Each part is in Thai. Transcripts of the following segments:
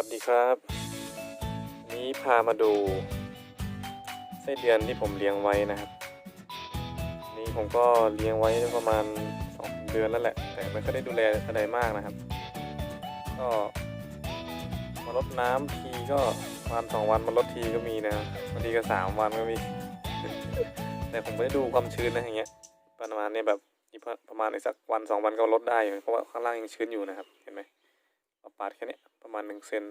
วัสดีครับ นี้พามาดูไส้เดือนที่ผมเลี้ยงไว้นะครับ นี่ผมก็เลี้ยงไว้ประมาณสองเดือนแล้วแหละ แต่ไม่ค่อยได้ดูแลอะไรมากนะครับ ก็มารดน้ำทีก็วันสองวันมารดทีก็มีนะบางทีก็สามวันก็มี แต่ผมไม่ได้ดูความชื้นนะอย่างเงี้ย ประมาณนี้แบบประมาณอีกสักวันสองวันก็ลดได้ เพราะว่าข้างล่างยังชื้นอยู่นะครับ เห็นไหมปาดแค่เนี้ย มาณหนึ่งเซน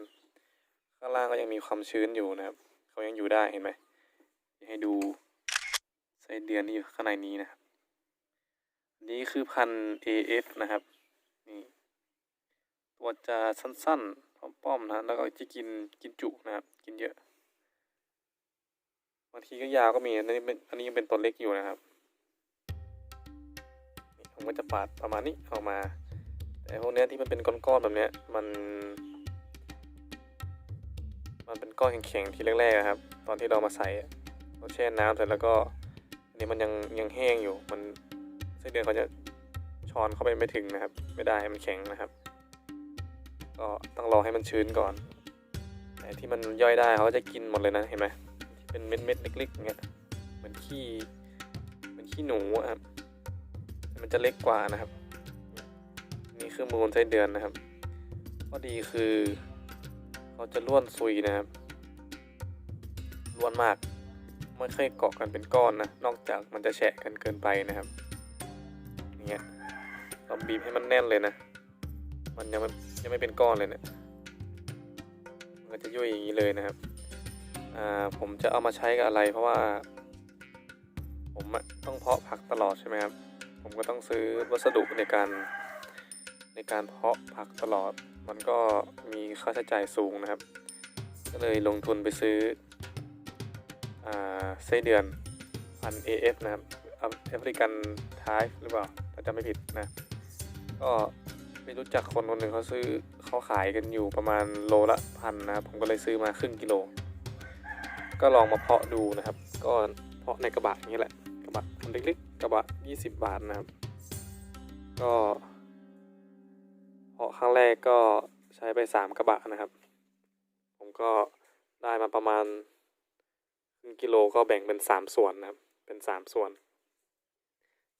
ข้างล่างก็ยังมีความชื้นอยู่นะครับเขายังอยู่ได้เห็นไหมให้ดูไส้เดือนที่อยู่ข้างในนี้นะครับนี้คือพัน AF นะครับนี่ตัวจะสั้นๆป้อมๆนะแล้วก็จะกินกินจุนะครับ กินเยอะบางทีก็ยาวก็มีอันนี้เป็นอันนี้ยังเป็นตัวเล็กอยู่นะครับนี่ผมก็จะปาดประมาณนี้ออกมา แต่พวกเนี้ยที่มันเป็นก้อนๆแบบเนี้ยมัน มันเป็นก้อนแข็งๆทีแรกๆอะครับ ตอนที่เรามาใส่เราแช่น้ำเสร็จแล้วก็อันนี้มันยังยังแห้งอยู่มันไส้เดือนเขาจะช้อนเข้าไปไม่ถึงนะครับ ไม่ได้มันแข็งนะครับ ก็ต้องรอให้มันชื้นก่อนแต่ที่มันย่อยได้เขาจะกินหมดเลยนะเห็นไหมที่เป็นเม็ดๆเล็กๆอย่างเงี้ยเหมือนขี้เหมือนขี้หนูครับมันจะเล็กกว่านะครับ นี่คือมูลไส้เดือนนะครับข้อดีคือ เขาจะล้วนซุยนะครับล้วนมากไม่ค่อยเกาะกันเป็นก้อนนะ นอกจากมันจะแฉะกันเกินไปนะครับอย่างเงี้ยเราบีบให้มันแน่นเลยนะ มันยังไม่ยังไม่เป็นก้อนเลยเนะี่ยมันจะยุ่ยอย่างนี้เลยนะครับอ่าผมจะเอามาใช้กับอะไร เพราะว่า ผมต้องเพาะผักตลอดใช่ไหมครับผมก็ต้องซื้อวัสดุในการในการเพาะผักตลอด มันก็มีค่าใช้จ่ายสูงนะครับ ก็เลยลงทุนไปซื้อไส้เดือนพัน AF นะครับแอฟริกันท้ายหรือเปล่าถ้าจำไม่ผิดนะ ก็ไปรู้จักคนคนหนึ่งเขาซื้อเขาขายกันอยู่ประมาณโลละพันนะครับ ผมก็เลยซื้อมาครึ่งกิโล ก็ลองมาเพาะดูนะครับ ก็เพาะในกระบะอย่างนี้แหละ กระบะอันเล็กๆกระบะ 20 บาทนะครับ ก็าะครั้งแรกก็ใช้ไปสามกระบะนะครับ ผมก็ได้มาประมาณครึ่งกิโลก็แบ่งเป็นสามส่วนนะครับ เป็นสามส่วน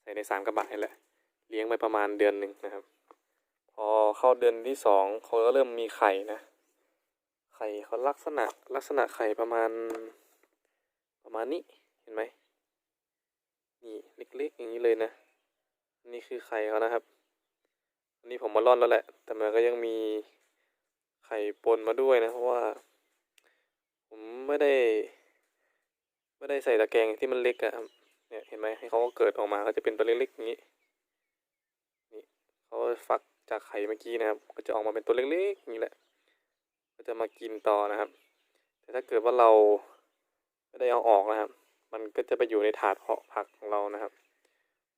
ใส่ในสามกระบะนี่แหละ เลี้ยงไปประมาณเดือนหนึ่งนะครับ พอเข้าเดือนที่สองเขาก็เริ่มมีไข่นะ ไข่เขาลักษณะลักษณะไข่ประมาณ ประมาณนี้เห็นไหมนี่เล็กๆอย่างนี้เลยนะ นี่คือไข่เขานะครับ นี้ผมมาร่อนแล้วแหละ แต่มันก็ยังมีไข่ปนมาด้วยนะเพราะว่า ผมไม่ได้ ไม่ได้ใส่ตะแกรงที่มันเล็กอะเนี่ยเห็นไหมให้เขาก็เกิดออกมาก็จะเป็นตัวเล็กๆอย่างนี้นี่เขาฟักจากไข่เมื่อกี้นะครับ ก็จะออกมาเป็นตัวเล็กๆอย่างนี้แหละ ก็จะมากินต่อนะครับ แต่ถ้าเกิดว่าเราไม่ได้เอาออกนะครับ มันก็จะไปอยู่ในถาดเพาะผักของเรานะครับ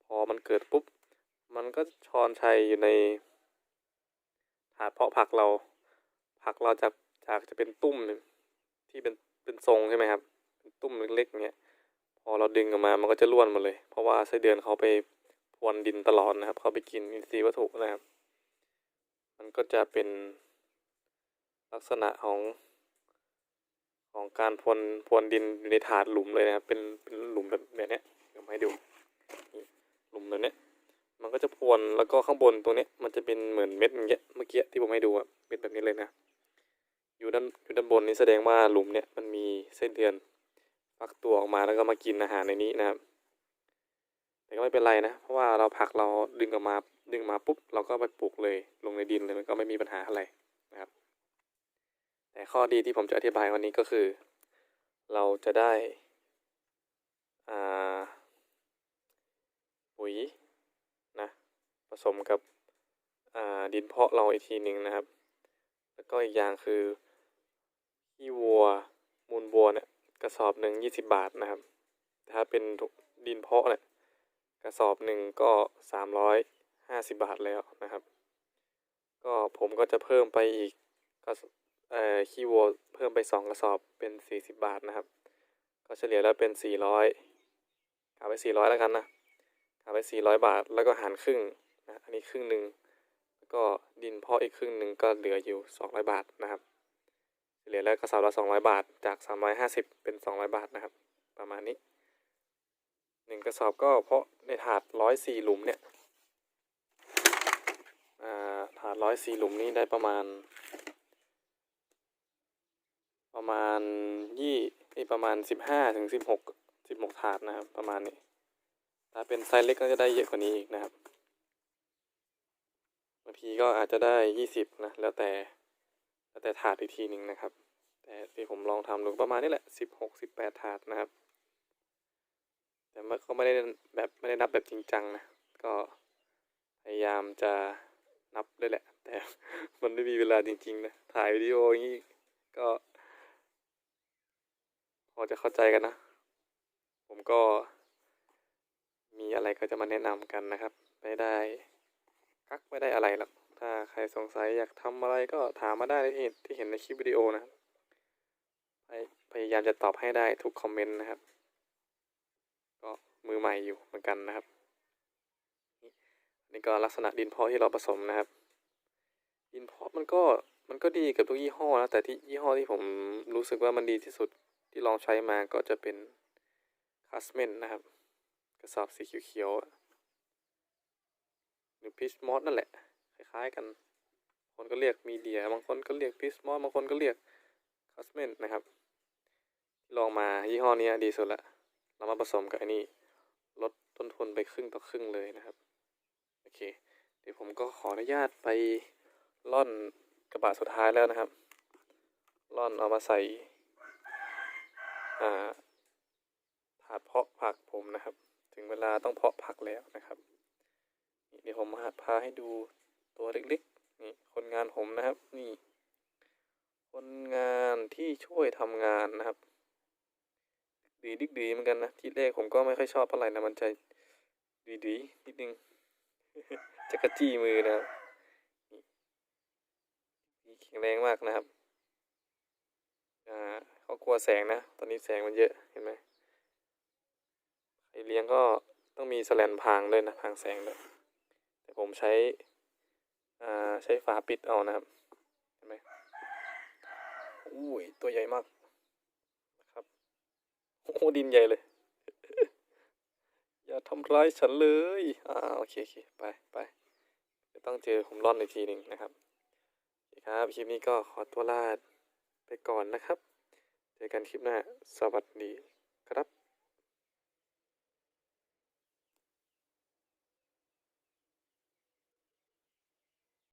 พอมันเกิดปุ๊บ มันก็ชอนชัยอยู่ในถาดเพาะผักเรา ผักเราจากจากจะเป็นตุ้มที่เป็นเป็นทรงใช่ไหมครับเป็นตุ้มเล็กๆอย่างเงี้ยพอเราดึงออกมามันก็จะร่วนหมดเลย เพราะว่าไส้เดือนเขาไปพรวนดินตลอดนะครับ เขาไปกินอินทรีย์วัตถุนะครับ มันก็จะเป็นลักษณะของของการพรวนพรวนดินอยู่ในถาดหลุมเลยนะครับ เป็นเป็นหลุมแบบเนี้ยเดี๋ยวมาให้ดูหลุมแบบเนี้ย มันก็จะพรวนแล้วก็ข้างบนตรงนี้มันจะเป็นเหมือนเม็ดอย่างเงี้ยเมื่อกี้ที่ผมให้ดูอะเป็นแบบนี้เลยนะ อยู่ด้านอยู่ด้านบนนี้แสดงว่าหลุมเนี้ยมันมีเส้นเดือนฟักตัวออกมาแล้วก็มากินอาหารในนี้นะครับแต่ก็ไม่เป็นไรนะ เพราะว่าเราผักเราดึงออกมาดึงมาปุ๊บเราก็ไปปลูกเลยลงในดินเลยมันก็ไม่มีปัญหาอะไรนะครับ แต่ข้อดีที่ผมจะอธิบายวันนี้ก็คือ เราจะได้อ่าปุ๋ย สมกับดินเพาะเราอีกทีหนึ่งนะครับ แล้วก็อีกอย่างคือขี้วัวมูลวัวเนี่ยกระสอบหนึ่งยี่สิบบาทนะครับ ถ้าเป็นดินเพาะเนี่ยกระสอบหนึ่งก็สามร้อยห้าสิบบาทแล้วนะครับ ก็ผมก็จะเพิ่มไปอีกก็เอ่อขี้วัวเพิ่มไปสองกระสอบเป็นสี่สิบบาทนะครับ ก็เฉลี่ยแล้วเป็นสี่ร้อยกาไปสี่ร้อยแล้วกันนะเอาไปสี่ร้อยบาทแล้วก็หารครึ่ง นะอันนี้ครึ่งหนึ่งแล้วก็ดินเพาะอีกครึ่งหนึ่งก็เหลืออยู่สองร้อยบาทนะครับเฉลี่ยแล้วกระสอบละสองร้อยบาทจากสามร้อยห้าสิบเป็นสองร้อยบาทนะครับ ประมาณนี้หนึ่งกระสอบก็เพราะในถาดร้อยสี่หลุมเนี่ยาถาดร้อยสี่หลุมนี่ได้ประมาณ ประมาณยี่นี่ประมาณสิบห้าถึงสิบหกสิบหกถาดนะครับ ประมาณนี้ ถ้าเป็นไซส์เล็กก็จะได้เยอะกว่านี้อีกนะครับ บางทีก็อาจจะได้ยี่สิบนะแล้วแต่แล้วแต่ถาดอีกทีหนึ่งนะครับ แต่ที่ผมลองทำดูประมาณนี้แหละสิบหกสิบแปดถาดนะครับ แต่มันก็ไม่ได้แบบไม่ได้นับแบบจริงจังนะก็พยายามจะนับด้วยแหละ แต่มันไม่มีเวลาจริงๆนะถ่ายวิดีโออย่างนี้ก็ พอจะเข้าใจกันนะ ผมก็มีอะไรก็จะมาแนะนำกันนะครับไม่ได้ กักไม่ได้อะไรหรอก ถ้าใครสงสัยอยากทำอะไรก็ถามมาได้ที่ที่เห็นในคลิปวิดีโอนะครับพยพยายามจะตอบให้ได้ทุกคอมเมนต์นะครับ ก็มือใหม่อยู่เหมือนกันนะครับ นี่ก็ลักษณะดินเพาะที่เราผสมนะครับ ดินเพาะมันก็มันก็ดีกับทุกยี่ห้อนะแต่ที่ยี่ห้อที่ผมรู้สึกว่ามันดีที่สุดที่ลองใช้มาก็จะเป็นคัสเมนนะครับ กระสอบสีเขียวๆ รือพิชมอสนั่นแหละ คล้ายๆกัน คนก็เรียกมีเดีย บางคนก็เรียกพิชมอสบางคนก็เรียกคัสเมนนะครับ ลองมายี่ห้อนี้ดีสุดละ เรามาผสมกับอันนี้ ลดต้นทุนไปครึ่งต่อครึ่งเลยนะครับ โอเค เดี๋ยวผมก็ขออนุญาตไปล่อนกระบะสุดท้ายแล้วนะครับ ล่อนเอามาใส่ถาดเพาะผักผมนะครับ ถึงเวลาต้องเพาะผักแล้วนะครับ เดี๋ยวผมมาพาให้ดูตัวเล็กๆนี่คนงานผมนะครับนี่ คนงานที่ช่วยทำงานนะครับ ดีดิกดีเหมือนกันนะที่แรกผมก็ไม่ค่อยชอบเท่าไหร่นะมันจะดีดีๆนิดนึงจะกระจี้มือนะครับนี่แข็งแรงมากนะครับอ่าเขากลัวแสงนะ ตอนนี้แสงมันเยอะเห็นไหมใครเลี้ยงก็ต้องมีแสแลนพรางด้วยนะพรางแสงด้วย ผมใช้ใช้ฝาปิดเอานะครับเห็นไหมอุ้ยตัวใหญ่มากนะครับโอ้ดินใหญ่เลย อย่าทำร้ายฉันเลยอ่าโอเคโอเคไปไปต้องเจอผมร่อนอีกทีหนึ่งนะครับโอเคครับคลิปนี้ก็ขอตัวลาไปก่อนนะครับ เจอกันคลิปหน้า สวัสดี